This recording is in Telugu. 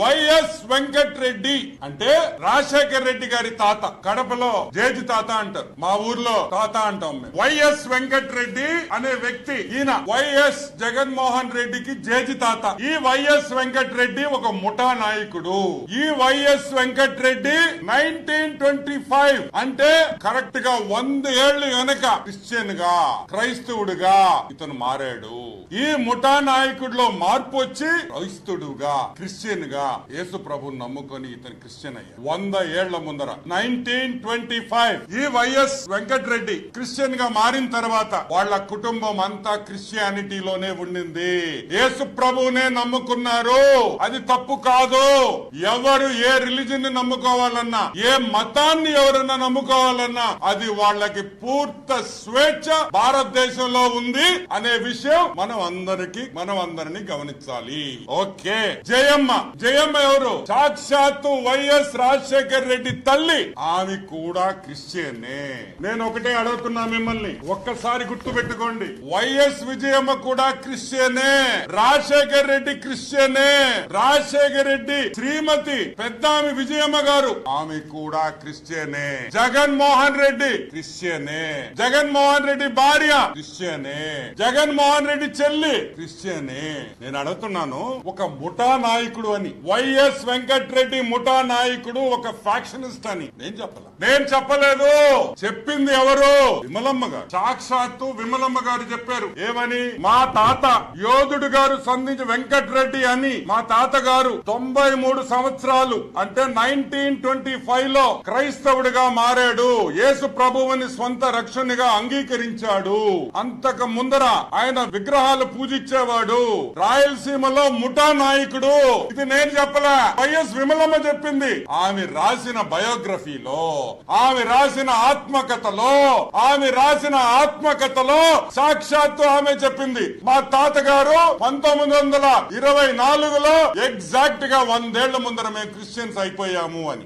వైఎస్ వెంకట్రెడ్డి అంటే రాజశేఖర్ రెడ్డి గారి తాత కడపలో జేజి తాత అంటారు. మా ఊర్లో తాత అంటాం మేము. వైఎస్ వెంకట్రెడ్డి అనే వ్యక్తి ఈయన వైఎస్ జగన్మోహన్ రెడ్డికి జేజి తాత. ఈ వైఎస్ వెంకట్రెడ్డి ఒక ముఠా నాయకుడు. ఈ YS Venkatreddy nineteen twenty five అంటే కరెక్ట్గా వంద ఏళ్ళు వెనక క్రిస్టియన్గా క్రైస్తవుడుగా ఇతను మారాడు. ఈ ముఠా నాయకుడిలో మార్పు వచ్చి క్రైస్తుడుగా క్రిస్టియన్గా యేసు ప్రభు నమ్ముకొని ఇతను క్రిస్టియన్ అయ్యా. వంద ఏళ్ళ ముందర నైన్టీన్ ట్వంటీ ఫైవ్ ఈ వైఎస్ వెంకట్ రెడ్డి క్రిస్టియన్గా మారిన తర్వాత వాళ్ళ కుటుంబం అంతా క్రిస్టియానిటీలోనే ఉండింది. యేసు ప్రభునే నమ్ముకున్నారు. అది తప్పు కాదు. ఎవరు ఏ రిలీజన్ని నమ్ముకోవాలన్నా ఏ మతాన్ని ఎవరన్నా నమ్ముకోవాలన్నా అది వాళ్ళకి పూర్త స్వేచ్ఛ భారతదేశంలో ఉంది అనే విషయం మనం అందరికి మనం అందరినీ గమనించాలి. ఓకే. జయమ్మ జయ జయమ్మ ఎవరు? సాక్షాత్తు వైఎస్ రాజశేఖర్ రెడ్డి తల్లి. ఆమె కూడా క్రిస్టియనే. నేను ఒకటే అడుగుతున్నా మిమ్మల్ని. ఒక్కసారి గుర్తు పెట్టుకోండి వైఎస్ విజయమ్మ కూడా క్రిస్టియనే. రాజశేఖర్ రెడ్డి క్రిస్టియనే. రాజశేఖర్ రెడ్డి శ్రీమతి పెద్దామి విజయమ్మ గారు. ఆమె కూడా క్రిస్టియనే. జగన్మోహన్ రెడ్డి క్రిస్టియనే. జగన్మోహన్ రెడ్డి భార్య క్రిస్టియనే. జగన్మోహన్ రెడ్డి చెల్లి క్రిస్టియనే. నేను అడుగుతున్నాను ఒక ముఠా నాయకుడు అని. వైఎస్ వెంకట్రెడ్డి ముఠా నాయకుడు ఒక ఫ్యాక్షనిస్ట్ అని. నేను చెప్పలే. నేను చెప్పలేదు. చెప్పింది ఎవరు? విమలమ్మ గారు. సాక్షాత్తు విమలమ్మ గారు చెప్పారు. ఏమని? మా తాత యోధుడు గారు సంధించి వెంకట్రెడ్డి అని మా తాత గారు తొంభై మూడు సంవత్సరాలు అంటే నైన్టీన్ ట్వంటీ ఫైవ్లో క్రైస్తవుడిగా మారాడు. యేసు ప్రభువుని స్వంత రక్షణగా అంగీకరించాడు. అంతకు ముందర ఆయన విగ్రహాలు పూజించేవాడు. రాయలసీమలో ముఠా నాయకుడు. ఇది నేను చెప్పలే. వైఎస్ విమలమ్మ చెప్పింది. ఆమె రాసిన బయోగ్రఫీలో ఆమె రాసిన ఆత్మకథలో ఆమె రాసిన ఆత్మకథలో సాక్షాత్తు ఆమె చెప్పింది. మా తాతగారు పంతొమ్మిది వందల ఇరవై నాలుగులో ఎగ్జాక్ట్గా వందేళ్ళ ముందర మేము క్రిస్టియన్స్ అయిపోయాము అని.